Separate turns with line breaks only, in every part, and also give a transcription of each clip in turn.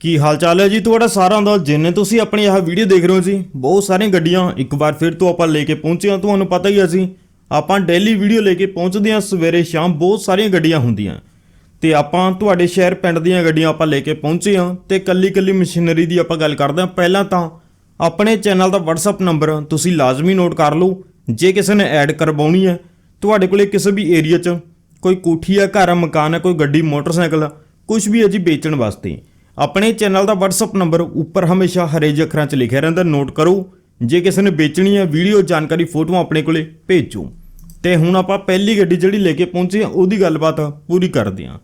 ਕੀ ਹਾਲ ਚਾਲ ਹੈ ਜੀ? ਤੁਹਾਡਾ ਸਾਰਿਆਂ ਦਾ, ਜਿੰਨੇ ਤੁਸੀਂ ਆਪਣੀ ਇਹ ਵੀਡੀਓ ਦੇਖ ਰਹੇ ਹੋ ਜੀ, ਬਹੁਤ ਸਾਰੀਆਂ ਗੱਡੀਆਂ ਇੱਕ ਵਾਰ ਫਿਰ ਤੋਂ ਆਪਾਂ ਲੈ ਕੇ ਪਹੁੰਚੇ ਹਾਂ, ਤੁਹਾਨੂੰ ਪਤਾ ਹੀ ਹੈ ਜੀ। ਆਪਾਂ ਡੇਲੀ ਵੀਡੀਓ ਲੈ ਕੇ ਪਹੁੰਚਦੇ ਹਾਂ, ਸਵੇਰੇ ਸ਼ਾਮ ਬਹੁਤ ਸਾਰੀਆਂ ਗੱਡੀਆਂ ਹੁੰਦੀਆਂ। ਤੇ ਆਪਾਂ ਤੁਹਾਡੇ ਸ਼ਹਿਰ ਪਿੰਡ ਦੀਆਂ ਗੱਡੀਆਂ ਆਪਾਂ ਲੈ ਕੇ ਪਹੁੰਚੇ ਹਾਂ ਤੇ ਕੱਲੀ ਕੱਲੀ ਮਸ਼ੀਨਰੀ ਦੀ ਆਪਾਂ ਗੱਲ ਕਰਦੇ ਹਾਂ। ਪਹਿਲਾਂ ਤਾਂ ਆਪਣੇ ਚੈਨਲ ਦਾ WhatsApp ਨੰਬਰ ਤੁਸੀਂ ਲਾਜ਼ਮੀ ਨੋਟ ਕਰ ਲਓ। ਜੇ ਕਿਸੇ ਨੇ ਐਡ ਕਰਵਾਉਣੀ ਹੈ, ਤੁਹਾਡੇ ਕੋਲੇ ਕਿਸੇ ਵੀ ਏਰੀਆ 'ਚ ਕੋਈ ਕੋਠੀ ਆ ਘਰ ਆ ਮਕਾਨ ਹੈ, ਕੋਈ ਗੱਡੀ, ਮੋਟਰਸਾਈਕਲ ਕੁਝ ਵੀ ਹੈ ਜੀ ਵੇਚਣ ਵਾਸਤੇ। ਆਪਣੇ ਚੈਨਲ ਦਾ WhatsApp ਨੰਬਰ ਉੱਪਰ ਹਮੇਸ਼ਾ ਹਰੇਜ ਅੱਖਰਾਂ 'ਚ ਲਿਖਿਆ ਰਹਿੰਦਾ ਨੋਟ ਕਰੋ। ਜੇ ਕਿਸੇ ਨੇ ਵੇਚਣੀ ਹੈ ਵੀਡੀਓ ਜਾਣਕਾਰੀ, ਫੋਟੋਆਂ ਆਪਣੇ ਕੋਲੇ, ਭੇਜੋ। ਤੇ ਹੁਣ ਆਪਾਂ ਪਹਿਲੀ ਗੱਡੀ ਜਿਹੜੀ ਲੈ ਕੇ ਪਹੁੰਚੇ ਹਾਂ, ਉਹਦੀ ਗੱਲਬਾਤ ਪੂਰੀ ਕਰਦੇ ਹਾਂ।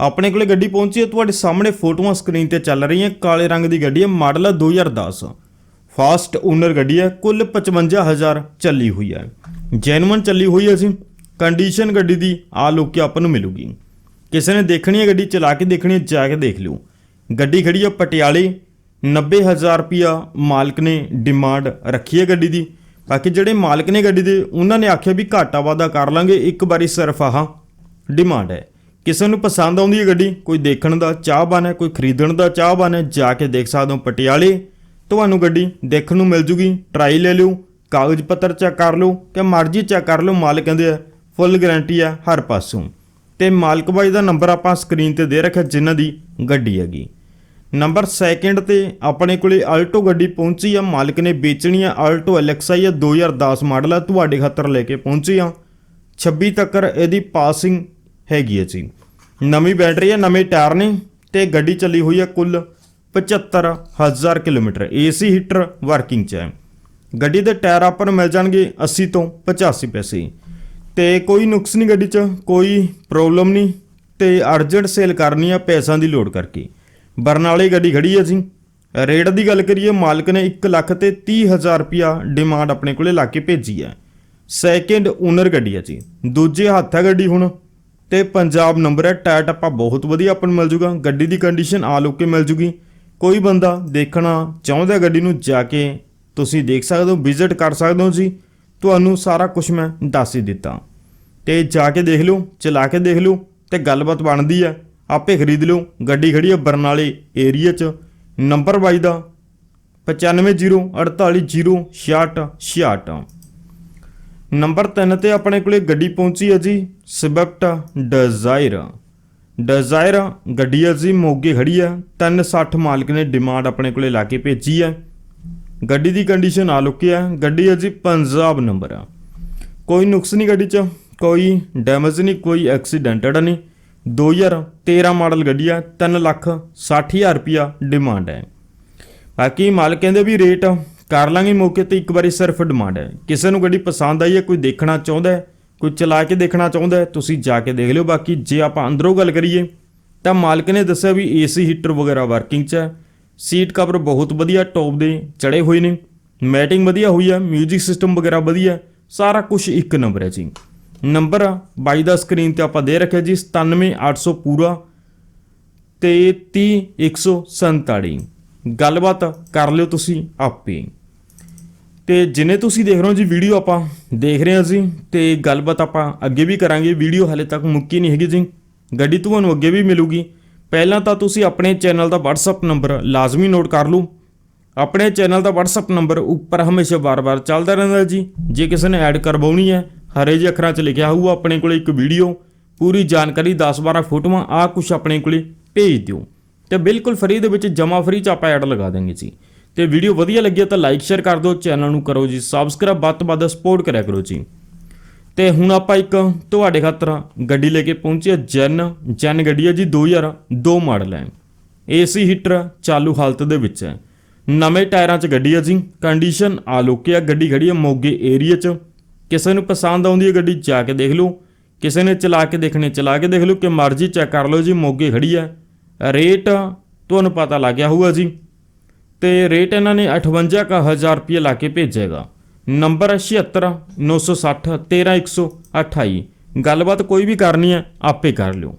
ਆਪਣੇ ਕੋਲੇ ਗੱਡੀ ਪਹੁੰਚੀ ਹੈ, ਤੁਹਾਡੇ ਸਾਹਮਣੇ ਫੋਟੋਆਂ ਸਕਰੀਨ ਤੇ ਚੱਲ ਰਹੀਆਂ, ਕਾਲੇ ਰੰਗ ਦੀ ਗੱਡੀ ਹੈ, ਮਾਡਲ ਹੈ 2010 ਫਾਸਟ ਓਨਰ ਗੱਡੀ ਹੈ, ਕੁੱਲ 55000 ਚੱਲੀ ਹੋਈ ਹੈ। ਜੈਨੂਅਨ ਚੱਲੀ ਹੋਈ ਹੈ ਜੀ ਕੰਡੀਸ਼ਨ ਗੱਡੀ ਦੀ ਆ ਲੋਕ ਕੇ ਆਪਾਂ ਨੂੰ ਮਿਲੂਗੀ। ਕਿਸੇ ਨੇ ਦੇਖਣੀ ਹੈ ਗੱਡੀ, ਚਲਾ ਕੇ ਦੇਖਣੀ ਹੈ, ਜਾ ਕੇ ਦੇਖ ਲਿਓ। ਗੱਡੀ ਖੜੀ ਆ ਪਟਿਆਲੇ 90000 ਰੁਪਿਆ ਮਾਲਕ ਨੇ ਡਿਮਾਂਡ ਰੱਖੀ ਹੈ ਗੱਡੀ ਦੀ। ਬਾਕੀ ਜਿਹੜੇ ਮਾਲਕ ਨੇ ਗੱਡੀ ਦੇ, ਉਹਨਾਂ ਨੇ ਆਖਿਆ ਵੀ ਘਾਟਾ ਵਾਧਾ ਕਰ ਲਾਂਗੇ, ਇੱਕ ਵਾਰੀ ਸਿਰਫ ਆਹ ਡਿਮਾਂਡ ਹੈ। ਕਿਸੇ ਨੂੰ ਪਸੰਦ ਆਉਂਦੀ ਹੈ ਗੱਡੀ, ਕੋਈ ਦੇਖਣ ਦਾ ਚਾਹਵਾਨ ਹੈ, ਕੋਈ ਖਰੀਦਣ ਦਾ ਚਾਹਵਾਨ ਹੈ, ਜਾ ਕੇ ਦੇਖ ਸਕਦੇ ਹੋ ਪਟਿਆਲੇ। ਤੁਹਾਨੂੰ ਗੱਡੀ ਦੇਖਣ ਨੂੰ ਮਿਲ ਜੂਗੀ ਟਰਾਈ ਲੈ ਲਿਓ, ਕਾਗਜ਼ ਪੱਤਰ ਚੈੱਕ ਕਰ ਲਓ, ਕਿ ਮਰਜ਼ੀ ਚੈੱਕ ਕਰ ਲਓ, ਮਾਲਕ ਕਹਿੰਦੇ ਆ ਫੁੱਲ ਗਾਰੰਟੀ ਆ ਹਰ ਪਾਸੋਂ। ਤੇ ਮਾਲਕ ਬਾਈ ਦਾ ਨੰਬਰ ਆਪਾਂ ਸਕਰੀਨ ਤੇ ਦੇ ਰੱਖਿਆ ਜਿਨ੍ਹਾਂ ਦੀ ਗੱਡੀ ਹੈਗੀ। ਨੰਬਰ ਸੈਕਿੰਡ ਤੇ ਆਪਣੇ ਕੋਲੇ ਆਲਟੋ ਗੱਡੀ ਪਹੁੰਚੀ ਆ, ਮਾਲਕ ਨੇ ਵੇਚਣੀ ਆ ਆਲਟੋ ਐਲਐਕਸਆਈ ਆ 2010 ਮਾਡਲ ਆ, ਤੁਹਾਡੇ ਖਾਤਰ ਲੈ ਕੇ ਪਹੁੰਚੀ ਆ। 26 ਤੱਕ ਇਹਦੀ ਪਾਸਿੰਗ ਹੈਗੀ ਹੈ ਜੀ। ਨਵੀਂ ਬੈਟਰੀ ਆ, ਨਵੇਂ ਟਾਇਰ ਨੇ ਤੇ ਗੱਡੀ ਚੱਲੀ ਹੋਈ ਆ ਕੁੱਲ 75000 ਕਿਲੋਮੀਟਰ। ਏਸੀ ਹੀਟਰ ਵਰਕਿੰਗ ਚ ਹੈ ਗੱਡੀ ਦੇ ਟਾਇਰ ਆਪਾਂ ਨੂੰ ਮਿਲ ਜਾਣਗੇ 80 ਤੋਂ 85 ਪੈਸੇ। ਤੇ ਕੋਈ ਨੁਕਸ ਨਹੀਂ ਗੱਡੀ 'ਚ, ਕੋਈ ਪ੍ਰੋਬਲਮ ਨਹੀਂ ਤੇ ਅਰਜੈਂਟ ਸੇਲ ਕਰਨੀ ਆ ਪੈਸਿਆਂ ਦੀ ਲੋੜ ਕਰਕੇ। ਬਰਨਾਲੇ ਗੱਡੀ ਖੜੀ ਹੈ ਜੀ। ਰੇਟ ਦੀ ਗੱਲ ਕਰੀਏ, ਮਾਲਕ ਨੇ 1 ਲੱਖ ਤੇ 30000 ਰੁਪਿਆ ਡਿਮਾਂਡ ਆਪਣੇ ਕੋਲੇ ਲਾ ਕੇ ਭੇਜੀ ਹੈ ਸੈਕਿੰਡ ਓਨਰ ਗੱਡੀ ਹੈ ਜੀ। ਦੂਜੇ ਹੱਥ ਹੈ ਗੱਡੀ ਹੁਣ ਤੇ ਪੰਜਾਬ ਨੰਬਰ ਹੈ ਟਾਇਰ ਟੱਪਾ ਬਹੁਤ ਵਧੀਆ ਆਪਾਂ ਨੂੰ ਮਿਲ ਜੂਗਾ। ਗੱਡੀ ਦੀ ਕੰਡੀਸ਼ਨ ਆ ਲੋਕੇ ਮਿਲ ਜੂਗੀ। ਕੋਈ ਬੰਦਾ ਦੇਖਣਾ ਚਾਹੁੰਦਾ ਗੱਡੀ ਨੂੰ ਜਾ ਕੇ, ਤੁਸੀਂ ਦੇਖ ਸਕਦੇ ਹੋ ਵਿਜ਼ਿਟ ਕਰ ਸਕਦੇ ਹੋ ਜੀ। ਤੁਹਾਨੂੰ ਸਾਰਾ ਕੁਝ ਮੈਂ ਦੱਸ ਹੀ ਦਿੱਤਾ। ਤੇ ਜਾ ਕੇ ਦੇਖ ਲਓ, ਚਲਾ ਕੇ ਦੇਖ ਲਓ ਤੇ ਗੱਲਬਾਤ ਬਣਦੀ ਹੈ। ਆਪੇ ਖਰੀਦ ਲਓ। ਗੱਡੀ ਖੜੀ ਹੈ ਬਰਨਾਲੇ ਏਰੀਆ 'ਚ। ਨੰਬਰ ਬਾਈ ਦਾ 9504806666 ਨੰਬਰ 3 ਤੇ ਆਪਣੇ ਕੋਲੇ ਗੱਡੀ ਪਹੁੰਚੀ ਹੈ ਜੀ ਸਵਿਫਟ ਡਿਜ਼ਾਇਰ ਡਿਜ਼ਾਇਰ ਗੱਡੀ ਹੈ ਜੀ, ਮੋਗੇ ਖੜੀ ਹੈ। 360 ਮਾਲਕ ਨੇ ਡਿਮਾਂਡ ਆਪਣੇ ਕੋਲੇ ਲਾ ਕੇ ਭੇਜੀ ਹੈ। ਗੱਡੀ ਦੀ ਕੰਡੀਸ਼ਨ ਆ ਲੁੱਕੀ ਹੈ ਗੱਡੀ ਹੈ ਜੀ ਪੰਜਾਬ ਨੰਬਰ ਆ। ਕੋਈ ਨੁਕਸ ਨਹੀਂ ਗੱਡੀ 'ਚ, ਕੋਈ ਡੈਮੇਜ ਨਹੀਂ, ਕੋਈ ਐਕਸੀਡੈਂਟਡ ਨਹੀਂ। 2013 ਮਾਡਲ ਗੱਡੀ ਆ 3 ਲੱਖ 60000 ਰੁਪਿਆ ਡਿਮਾਂਡ ਹੈ। ਬਾਕੀ ਮਾਲਕ ਕਹਿੰਦੇ ਵੀ ਰੇਟ ਕਰ ਲਾਂਗੇ ਮੌਕੇ ਤੇ, ਇੱਕ ਵਾਰੀ ਸਿਰਫ ਡਿਮਾਂਡ ਹੈ। ਕਿਸੇ ਨੂੰ ਗੱਡੀ ਪਸੰਦ ਆਈ ਹੈ, ਕੋਈ ਦੇਖਣਾ ਚਾਹੁੰਦਾ ਹੈ, ਕੋਈ ਚਲਾ ਕੇ ਦੇਖਣਾ ਚਾਹੁੰਦਾ ਹੈ, ਤੁਸੀਂ ਜਾ ਕੇ ਦੇਖ ਲਿਓ। ਬਾਕੀ ਜੇ ਆਪਾਂ ਅੰਦਰੋਂ ਗੱਲ ਕਰੀਏ, ਤਾਂ ਮਾਲਕ ਨੇ ਦੱਸਿਆ ਵੀ ਏਸੀ ਹੀਟਰ ਵਗੈਰਾ ਵਰਕਿੰਗ 'ਚ ਹੈ। ਸੀਟ ਕਵਰ ਬਹੁਤ ਵਧੀਆ ਟੌਪ ਦੇ ਚੜੇ ਹੋਏ ਨੇ। ਮੈਟਿੰਗ ਵਧੀਆ ਹੋਈ ਆ 뮤직 ਸਿਸਟਮ ਵਗੈਰਾ ਵਧੀਆ, ਸਾਰਾ ਕੁਝ ਇੱਕ ਨੰਬਰ ਹੈ ਜੀ। ਨੰਬਰ ਬਾਈ ਦਾ ਸਕਰੀਨ ਤੇ ਆਪਾਂ ਦੇ ਰੱਖਿਆ ਜੀ 97800 ਪੂਰਾ ਤੇ 30147 ਗੱਲਬਾਤ ਕਰ ਲਿਓ ਤੁਸੀਂ ਆਪੇ। ਤੇ ਜਿਨੇ ਤੁਸੀਂ ਦੇਖ ਰਹੇ ਹੋ ਜੀ ਵੀਡੀਓ ਆਪਾਂ ਦੇਖ ਰਹੇ ਹਾਂ ਜੀ, ਤੇ ਗੱਲਬਾਤ ਆਪਾਂ ਅੱਗੇ ਵੀ ਕਰਾਂਗੇ। ਵੀਡੀਓ ਹਲੇ ਤੱਕ ਮੁੱਕੀ ਨਹੀਂ ਹੈਗੀ ਜੀ। ਗੱਡੀ ਤੁਹਾਨੂੰ ਅੱਗੇ ਵੀ ਮਿਲੂਗੀ। ਪਹਿਲਾਂ ਤਾਂ ਤੁਸੀਂ ਆਪਣੇ ਚੈਨਲ ਦਾ WhatsApp ਨੰਬਰ ਲਾਜ਼ਮੀ ਨੋਟ ਕਰ ਲਓ। ਆਪਣੇ ਚੈਨਲ ਦਾ WhatsApp ਨੰਬਰ ਉੱਪਰ ਹਮੇਸ਼ਾ ਵਾਰ-ਵਾਰ ਚੱਲਦਾ ਰਹਿੰਦਾ ਜੀ। ਜੇ ਕਿਸੇ ਨੇ ਐਡ ਕਰਵਾਉਣੀ ਹੈ, ਹਰੇ ਜਿਹੇ ਅੱਖਰਾਂ 'ਚ ਲਿਖਿਆ ਹੋਊਗਾ ਆਪਣੇ ਕੋਲੇ ਇੱਕ ਵੀਡੀਓ ਪੂਰੀ ਜਾਣਕਾਰੀ 10-12 ਫੋਟੋਆਂ, ਆ ਕੁਝ ਆਪਣੇ ਕੋਲੇ ਭੇਜ ਦਿਓ। ਤੇ ਬਿਲਕੁਲ ਫਰੀ ਦੇ ਵਿੱਚ ਜਮਾ ਫਰੀ ਚ ਆਪਾਂ ਐਡ ਲਗਾ ਦਾਂਗੇ ਜੀ। ਤੇ ਵੀਡੀਓ ਵਧੀਆ ਲੱਗੀ ਤਾਂ ਲਾਈਕ ਸ਼ੇਅਰ ਕਰ ਦਿਓ, ਚੈਨਲ ਨੂੰ ਕਰੋ ਜੀ। ਸਬਸਕ੍ਰਾਈਬ ਵੱਧ ਤੋਂ ਵੱਧ ਸਪੋਰਟ ਕਰਿਆ ਕਰੋ ਜੀ। ਤੇ ਹੁਣ ਆਪਾਂ ਇੱਕ ਤੁਹਾਡੇ ਖਾਤਰ ਗੱਡੀ ਲੈ ਕੇ ਪਹੁੰਚੇ ਹਾਂ, ਜੈਨ ਜੈਨ ਗੱਡੀ ਹੈ ਜੀ 2002 ਮਾਡਲ ਹੈ। ਏਸੀ ਹੀਟਰ ਚਾਲੂ ਹਾਲਤ ਦੇ ਵਿੱਚ ਹੈ। ਨਵੇਂ ਟਾਇਰਾਂ 'ਚ ਗੱਡੀ ਹੈ ਜੀ ਕੰਡੀਸ਼ਨ ਆ ਆ ਗੱਡੀ ਖੜੀ ਹੈ ਮੋਗੇ ਏਰੀਆ 'ਚ। ਕਿਸੇ ਨੂੰ ਪਸੰਦ ਆਉਂਦੀ ਹੈ ਗੱਡੀ, ਜਾ ਕੇ ਦੇਖ ਲਓ। ਕਿਸੇ ਨੇ ਚਲਾ ਕੇ ਦੇਖਣੇ, ਚਲਾ ਕੇ ਦੇਖ ਲਓ, ਕਿ ਮਰਜ਼ੀ ਚੈੱਕ ਕਰ ਲਓ ਜੀ, ਮੋਗੇ ਖੜੀ ਹੈ। ਰੇਟ ਤੁਹਾਨੂੰ ਪਤਾ ਲੱਗ ਗਿਆ ਹੋਊਗਾ ਜੀ। ਤੇ ਰੇਟ ਇਹਨਾਂ ਨੇ 58000 ਰੁਪਏ ਲਾ ਕੇ ਭੇਜੇਗਾ ਨੰਬਰ ਹੈ 76 960 13128 ਗੱਲਬਾਤ ਕੋਈ ਵੀ ਕਰਨੀ ਹੈ, ਆਪੇ ਕਰ ਲਿਓ।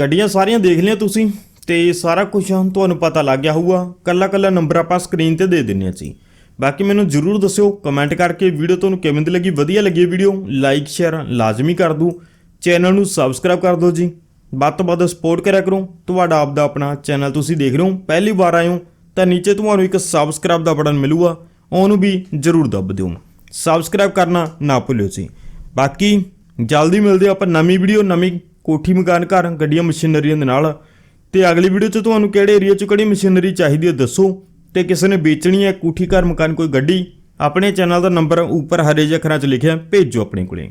ਗੱਡੀਆਂ ਸਾਰੀਆਂ ਦੇਖ ਲਿਆ ਤੁਸੀਂ, ਤੇ ਸਾਰਾ ਕੁਝ ਤੁਹਾਨੂੰ ਪਤਾ ਲੱਗ ਗਿਆ ਹੋਊਗਾ। ਕੱਲਾ ਕੱਲਾ ਨੰਬਰ ਆਪਾਂ ਸਕਰੀਨ ਤੇ ਦੇ ਦਿੰਨੇ ਆ ਜੀ। ਬਾਕੀ ਮੈਨੂੰ ਜਰੂਰ ਦੱਸਿਓ ਕਮੈਂਟ ਕਰਕੇ ਵੀਡੀਓ ਤੁਹਾਨੂੰ ਕਿਵੇਂ ਦੀ ਲੱਗੀ, ਵਧੀਆ ਲੱਗੀ ਵੀਡੀਓ ਲਾਈਕ ਸ਼ੇਅਰ ਲਾਜ਼ਮੀ ਕਰ ਦਿਓ ਚੈਨਲ ਨੂੰ ਸਬਸਕ੍ਰਾਈਬ ਕਰ ਦਿਓ ਜੀ। ਵੱਧ ਤੋਂ ਵੱਧ ਸਪੋਰਟ ਕਰਿਆ ਕਰੋ। ਤੁਹਾਡਾ ਆਪਦਾ ਆਪਣਾ ਚੈਨਲ ਤੁਸੀਂ ਦੇਖ ਰਹੇ ਹੋ। ਪਹਿਲੀ ਵਾਰ ਆਏ ਹੋ, ਤਾਂ ਨੀਚੇ ਤੁਹਾਨੂੰ ਇੱਕ ਸਬਸਕ੍ਰਾਈਬ ਦਾ ਬਟਨ ਮਿਲੂਗਾ। ਉਹਨੂੰ ਵੀ ਜਰੂਰ ਦੱਬ ਦਿਓ। ਸਬਸਕ੍ਰਾਈਬ ਕਰਨਾ ਨਾ ਭੁੱਲਿਓ ਜੀ। ਬਾਕੀ ਜਲਦੀ ਮਿਲਦੇ ਆਪਾਂ ਨਵੀਂ ਵੀਡੀਓ ਨਵੀਂ ਕੋਠੀ ਮਕਾਨ ਘਰ, ਗੱਡੀਆਂ ਮਸ਼ੀਨਰੀਆਂ ਦੇ ਨਾਲ। ਤੇ ਅਗਲੀ ਵੀਡੀਓ 'ਚ ਤੁਹਾਨੂੰ ਕਿਹੜੇ ਏਰੀਆ 'ਚ ਕਿਹੜੀ ਮਸ਼ੀਨਰੀ ਚਾਹੀਦੀ ਹੈ ਦੱਸੋ। ਤੇ ਕਿਸੇ ਨੇ ਵੇਚਣੀ ਹੈ ਕੋਠੀ, ਘਰ, ਮਕਾਨ, ਕੋਈ ਗੱਡੀ, ਆਪਣੇ ਚੈਨਲ ਦਾ ਨੰਬਰ ਉੱਪਰ ਹਰੇ ਜਿਹੇ ਅੱਖਰਾਂ 'ਚ ਲਿਖਿਆ, ਭੇਜੋ ਆਪਣੇ ਕੋਲੇ।